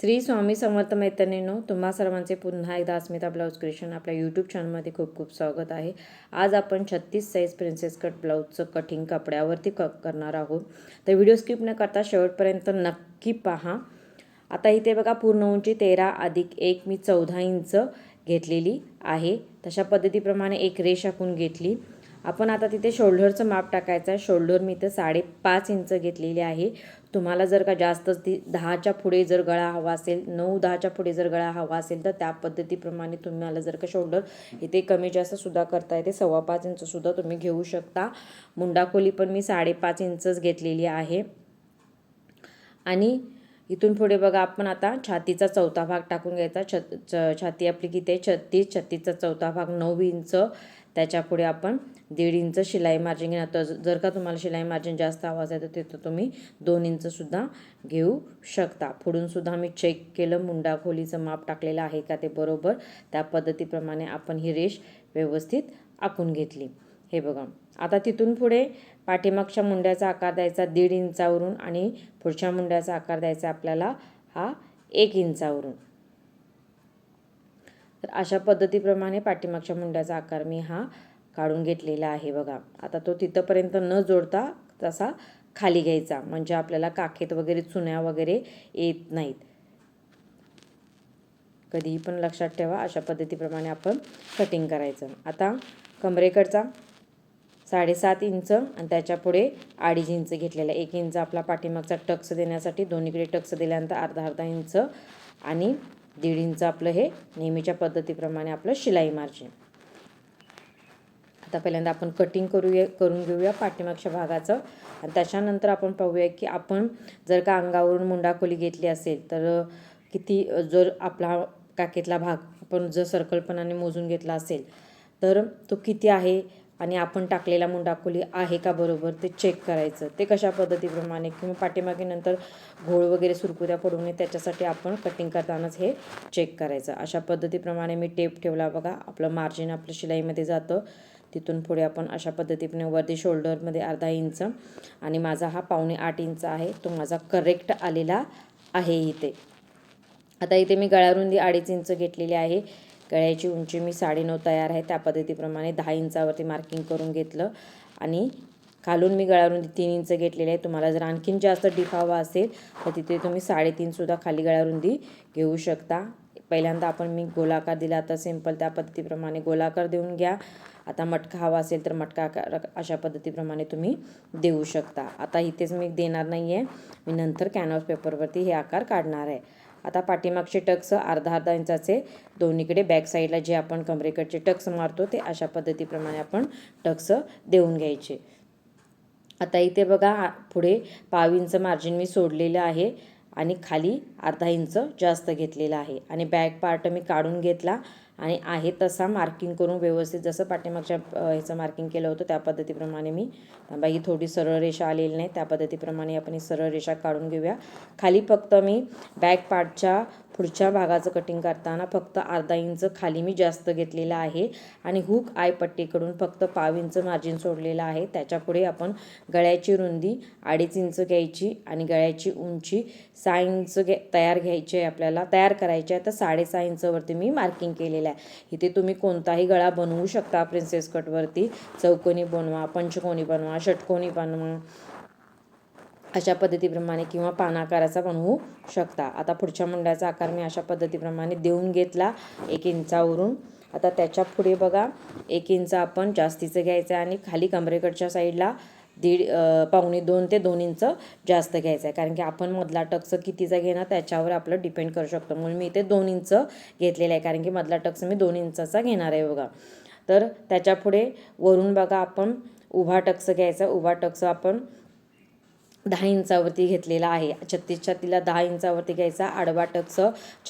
श्री स्वामी समर्थ मैत्रिणींनो तुम्हा सर्वांचे पुन्हा एकदा अस्मिता ब्लाऊज क्रिएशन आपल्या यूट्यूब चॅनलमध्ये खूप खूप स्वागत आहे. आज आपण छत्तीस साईज प्रिन्सेस कट ब्लाऊजचं कटिंग कपड्यावरती क करणार आहोत. तर व्हिडिओ स्किप न करता शेवटपर्यंत नक्की पहा. आता इथे बघा पूर्ण उंची तेरा अधिक एक मी चौदा इंच घेतलेली आहे. तशा पद्धतीप्रमाणे एक रेष आखून घेतली. आपण आता तिथे शोल्डरचं माप टाकायचं आहे. शोल्डर मी इथं साडेपाच इंच घेतलेली आहे. तुम्हाला जर का जास्त ती दहाच्या पुढे जर गळा हवा असेल नऊ दहाच्या पुढे जर गळा हवा असेल तर त्या पद्धतीप्रमाणे तुम्हाला जर का शोल्डर इथे कमी जास्त सुद्धा करता येते. सव्वा पाच इंचसुद्धा तुम्ही घेऊ शकता. मुंडाखोली पण मी साडेपाच इंचच घेतलेली आहे. आणि इथून पुढे बघा आपण आता छातीचा चौथा भाग टाकून घ्यायचा. छ छाती आपली किती आहे? छत्तीस. छत्तीसचा चौथा भाग नऊ इंच. त्याच्यापुढे आपण दीड इंच शिलाई मार्जिन घेणार. तर जर का तुम्हाला शिलाई मार्जिन जास्त आवाज आहे तर तिथं तुम्ही दोन इंचसुद्धा घेऊ शकता. पुढूनसुद्धा मी चेक केलं मुंडा खोलीचं माप टाकलेलं आहे का ते बरोबर? त्या पद्धतीप्रमाणे आपण ही रेष व्यवस्थित आखून घेतली. हे बघा. आता तिथून पुढे पाठीमागच्या मुंड्याचा आकार द्यायचा दीड इंचावरून आणि पुढच्या मुंड्याचा आकार द्यायचा आपल्याला हा एक इंचावरून. तर अशा पद्धतीप्रमाणे पाठीमागच्या मुंड्याचा आकार मी हा काढून घेतलेला आहे बघा. आता तो तिथंपर्यंत न जोडता तसा खाली घ्यायचा म्हणजे आपल्याला काखेत वगैरे चुन्या वगैरे येत नाहीत. कधीही पण लक्षात ठेवा अशा पद्धतीप्रमाणे आपण कटिंग करायचं. आता कमरेकडचा साडेसात इंच आणि त्याच्या पुढे अडीच इंच घेतलेला एक इंच आपला पाठीमागचा टक्स देण्यासाठी दोन्हीकडे टक्स दिल्यानंतर अर्धा अर्धा इंच आणि दीड इंच आपलं हे नेहमीच्या पद्धतीप्रमाणे आपलं शिलाई मार्जिन आता पहिल्यांदा आपण कटिंग करूया करून घेऊया पाठीमागच्या भागाचं. आणि त्याच्यानंतर आपण पाहूया की आपण जर का अंगावरून मुंडाखोली घेतली असेल तर किती जर आपला काकेतला भाग आपण जर सर्कलपणाने मोजून घेतला असेल तर तो किती आहे? आणि आपण टाकलेला मुंडाखोली आहे का बरोबर ते चेक करायचं. ते कशा पद्धतीप्रमाणे किंवा पाठीमागे नंतर घोळ वगैरे सुरकुत्या पडू नये त्याच्यासाठी आपण कटिंग करतानाच हे चेक करायचं. अशा पद्धतीप्रमाणे मी टेप ठेवला बघा. आपलं मार्जिन आपलं शिलाईमध्ये जातं. तिथून पुढे आपण अशा पद्धतीने वरती शोल्डरमध्ये अर्धा इंच आणि माझा हा पावणे आठ इंच आहे. तो माझा करेक्ट आलेला आहे इथे. आता इथे मी गळारुंदी अडीच इंच घेतलेली आहे. गळ्याची उंची मी साडेनऊ तयार आहे त्या पद्धतीप्रमाणे दहा इंचावरती मार्किंग करून घेतलं. आणि खालून मी गळ्यावरून तीन इंच घेतलेली आहे तुम्हाला जर आणखीन जास्त डीप हवा असेल तर तिथे तुम्ही साडेतीनसुद्धा खाली गळारुंदी घेऊ शकता. पहिल्यांदा आपण मी गोलाकार दिला आता सिंपल त्या पद्धतीप्रमाणे गोलाकार देऊन घ्या. आता मटका हवा असेल तर मटका आकार अशा पद्धतीप्रमाणे तुम्ही देऊ शकता. आता इथेच मी देणार नाही आहे मी नंतर कॅनव्हास पेपरवरती हे आकार काढणार आहे. आता पाठीमागचे टक्स अर्धा अर्धा इंचाचे दोन्हीकडे बॅक साईडला जे आपण कमरेकडचे टक्स मारतो ते अशा पद्धतीप्रमाणे आपण टक्स देऊन घ्यायचे. आता इथे बघा पुढे पाव इंच मार्जिन मी सोडलेलं आहे आणि खाली अर्धा इंच जास्त घेतलेला आहे. आणि बॅक पार्ट मी काढून घेतला. आणि आहे तसा मार्किंग करून व्यवस्थित जसं पाठीमागच्या ह्याचं मार्किंग केलं होतं त्या पद्धतीप्रमाणे मी. थांबा ही थोडी सरळ रेषा आलेली नाही. त्या पद्धतीप्रमाणे आपण ही सरळ रेषा काढून घेऊया. खाली फक्त मी बॅक पार्टच्या पुढच्या भागाचं कटिंग करताना फक्त अर्धा इंच खाली मी जास्त घेतलेलं आहे. आणि हुक आय पट्टीकडून फक्त पाव इंच मार्जिन सोडलेलं आहे. त्याच्यापुढे आपण गळ्याची रुंदी अडीच इंच घ्यायची आणि गळ्याची उंची सहा इंच घे तयार घ्यायची आहे आपल्याला. तयार करायची आहे तर साडेसहा इंचवरती मी मार्किंग केलेलं आहे. इथे तुम्ही कोणताही गळा बनवू शकता प्रिन्सेस कटवरती चौकोनी बनवा पंचकोनी बनवा षटकोनी बनवा. अशा पद्धतीप्रमाणे किंवा पानाकाराचा बनवू शकता. आता पुढच्या मुंड्याचा आकार मी अशा पद्धतीप्रमाणे देऊन घेतला एक इंचावरून. आता त्याच्या पुढे बघा एक इंच आपण जास्तीचं घ्यायचं आहे आणि खाली कमरेकडच्या साईडला दीड पावणे दोन ते दोन इंच जास्त घ्यायचं आहे कारण की आपण मधला टक्स कितीचा घेणार त्याच्यावर आपलं डिपेंड करू शकतो. म्हणून मी इथे दोन इंच घेतलेलं आहे. कारण की मधला टक्स मी दोन इंचाचा घेणार आहे बघा. तर त्याच्या पुढे वरून बघा आपण उभा टक्स घ्यायचा. उभा टक्स आपण दहा इंचावरती घेतलेला आहे. छत्तीस छातीला दहा इंचावरती घ्यायचा आडवा टक्स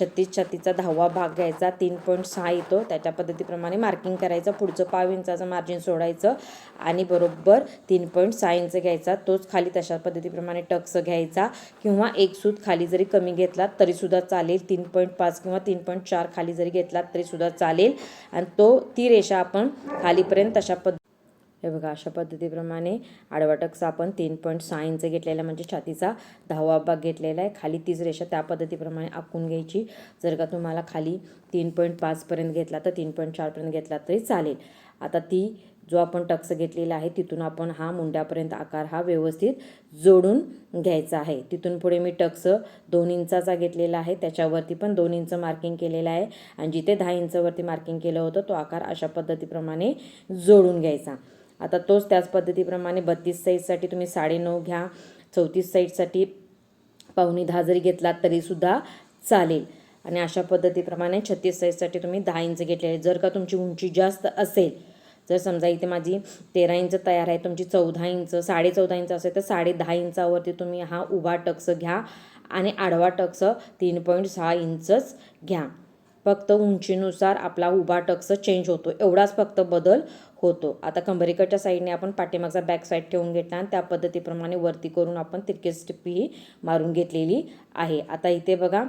छत्तीस छातीचा दहावा भाग घ्यायचा तीन पॉईंट सहा येतो. त्याच्या पद्धतीप्रमाणे मार्किंग करायचं पुढचं पाव इंचाचं मार्जिन सोडायचं आणि बरोबर तीन पॉईंट सहा इंच घ्यायचा. तोच खाली तशा पद्धतीप्रमाणे टक्स घ्यायचा किंवा एक सूत खाली जरी कमी घेतलात तरीसुद्धा चालेल. तीन पॉईंट पाच किंवा तीन पॉईंट चार खाली जरी घेतलात तरीसुद्धा चालेल. आणि तो ती रेषा आपण खालीपर्यंत तशा पद्धती हे बघा अशा पद्धतीप्रमाणे आडवा टक्स आपण तीन पॉईंट सहा इंच घेतलेला म्हणजे छातीचा दहावा भाग घेतलेला आहे. खाली तीच रेषा त्या पद्धतीप्रमाणे आखून घ्यायची. जर का तुम्हाला खाली तीन पॉईंट पाचपर्यंत घेतला तर तीन पॉईंट चारपर्यंत घेतला तरी चालेल. आता ती जो आपण टक्स घेतलेला आहे तिथून आपण हा मुंड्यापर्यंत आकार हा व्यवस्थित जोडून घ्यायचा आहे. तिथून पुढे मी टक्स दोन इंचाचा घेतलेला आहे. त्याच्यावरती पण दोन इंच मार्किंग केलेलं आहे. आणि जिथे दहा इंचवरती मार्किंग केलं होतं तो आकार अशा पद्धतीप्रमाणे जोडून घ्यायचा. आता तोच त्याच पद्धतीप्रमाणे बत्तीस साईजसाठी तुम्ही साडेनऊ घ्या. चौतीस साईजसाठी पाहुणे दहा जरी घेतलात तरीसुद्धा चालेल. आणि अशा पद्धतीप्रमाणे छत्तीस साईजसाठी तुम्ही दहा इंच घेतलेले जर का तुमची उंची जास्त असेल जर समजा इथे माझी तेरा इंच तयार आहे तुमची चौदा इंच साडे चौदा इंच असेल तर साडे दहा इंचावरती तुम्ही हा उभा टक्स घ्या आणि आडवा टक्स तीन पॉईंट सहा इंचच घ्या. फक्त उंचीनुसार आपला उभा टक्स चेंज होतो. एवढाच फक्त बदल होतो. आता कंबरेकडच्या साईडने आपण पाठीमागचा बॅक साईड ठेवून घेतला आणि त्या पद्धतीप्रमाणे वरती करून आपण तिरकेस टिप्पी ही मारून घेतलेली आहे. आता इथे बघा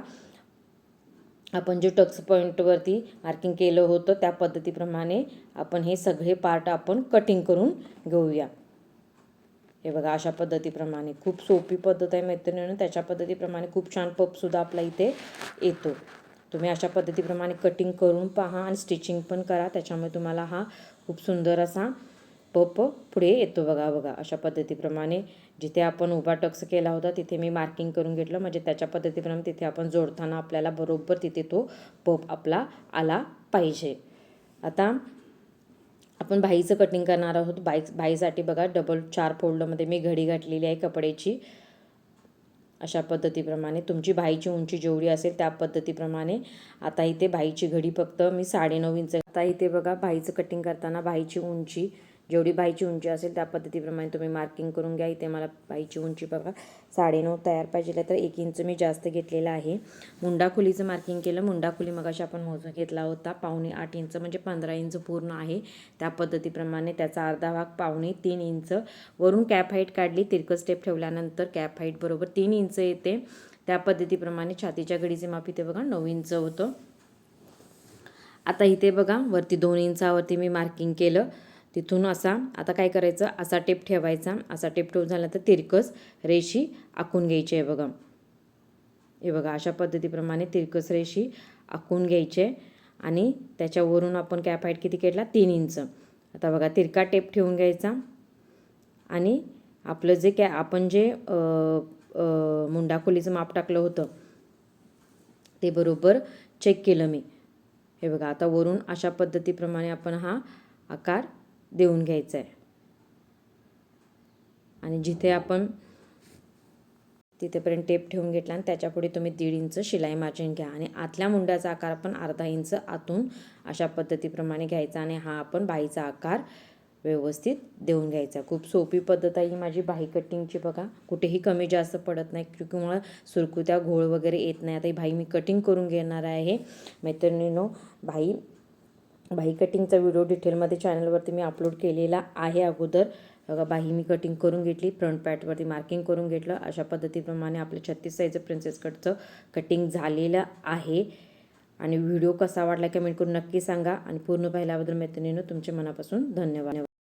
आपण जे टक्स पॉईंटवरती मार्किंग केलं होतं त्या पद्धतीप्रमाणे आपण हे सगळे पार्ट आपण कटिंग करून घेऊया. हे बघा अशा पद्धतीप्रमाणे. खूप सोपी पद्धत आहे मैत्रिणीनं. त्याच्या पद्धतीप्रमाणे खूप छान पपसुद्धा आपला इथे येतो. तुम्ही अशा पद्धतीप्रमाणे कटिंग करून पहा आणि स्टिचिंग पण करा. त्याच्यामुळे तुम्हाला हा खूप सुंदर असा पप पुढे येतो बघा बघा. अशा पद्धतीप्रमाणे जिथे आपण उभा टक्स केला होता तिथे मी मार्किंग करून घेतलं. म्हणजे त्याच्या पद्धतीप्रमाणे तिथे आपण जोडताना आपल्याला बरोबर तिथे तो पप आपला आला पाहिजे. आता आपण बाईचं कटिंग करणार आहोत. बाई बाईसाठी बघा डबल चार फोल्डमध्ये मी घडी घातलेली आहे कपड्याची. अशा पद्धतीप्रमाणे तुमची बाईची उंची जेवढी असेल त्या पद्धतीप्रमाणे आता इथे बाईची घडी फक्त मी साडेनऊ इंच आता इथे बघा बाईचं कटिंग करताना बाईची उंची जेवढी बाईची उंची असेल त्या पद्धतीप्रमाणे तुम्ही मार्किंग करून घ्या. इथे मला बाईची उंची बघा. साडेनऊ तयार पाहिजे तर एक इंच मी जास्त घेतलेला आहे. मुंडा खोलीचं मार्किंग केलं. मुंडा खोली मग आपण मोजून घेतला होता. पावणे आठ इंच म्हणजे पंधरा इंच पूर्ण आहे. त्या पद्धतीप्रमाणे त्याचा अर्धा भाग पावणे तीन इंच. वरून कॅप हाईट काढली. तिरकस स्टेप ठेवल्यानंतर कॅप हाईट बरोबर तीन इंच येते. त्या पद्धतीप्रमाणे छातीच्या घडीचे माप इथे बघा. नऊ इंच होतं. आता इथे बघा. वरती दोन इंचावरती मी मार्किंग केलं. तिथून असा आता काय करायचं? असा टेप ठेवायचा. असा टेप ठेवून झाला तर तिरकस रेशी आखून घ्यायची आहे बघा. हे बघा अशा पद्धतीप्रमाणे तिरकस रेशी आखून घ्यायचे आणि त्याच्यावरून आपण कॅप हाईट किती केला? तीन इंच. आता बघा तिरका टेप ठेवून घ्यायचा आणि आपलं जे कॅ आपण जे मुंडाखोलीचं माप टाकलं होतं ते बरोबर चेक केलं मी. हे बघा आता वरून अशा पद्धतीप्रमाणे आपण हा आकार देऊन घ्यायचं आहे आणि जिथे आपण तिथेपर्यंत टेप ठेवून घेतला आणि त्याच्यापुढे तुम्ही दीड इंच शिलाई मार्जिन घ्या. आणि आतल्या मुंड्याचा आकार आपण अर्धा इंच आतून अशा पद्धतीप्रमाणे घ्यायचा आणि हा आपण बाईचा आकार व्यवस्थित देऊन घ्यायचा. खूप सोपी पद्धत आहे ही माझी बाही कटिंगची बघा. कुठेही कमी जास्त पडत नाही. क्योंकि मला सुरकुत्या घोळ वगैरे येत नाही. आता ही बाई मी कटिंग करून घेणार आहे. मैत्रिणीनो बाई बाही कटिंगचा व्हिडिओ डिटेलमध्ये चॅनलवरती मी अपलोड केलेला आहे अगोदर. बघा बाही मी कटिंग करून घेतली फ्रंट पॅटवरती मार्किंग करून घेतलं. अशा पद्धतीप्रमाणे आपलं छत्तीस साईजचं प्रिन्सेस कटचं कटिंग झालेलं आहे. आणि व्हिडिओ कसा वाटला कमेंट करून नक्की सांगा. आणि पूर्ण पाहिल्याबद्दल मैत्रिणीनं तुमचे मनापासून धन्यवाद.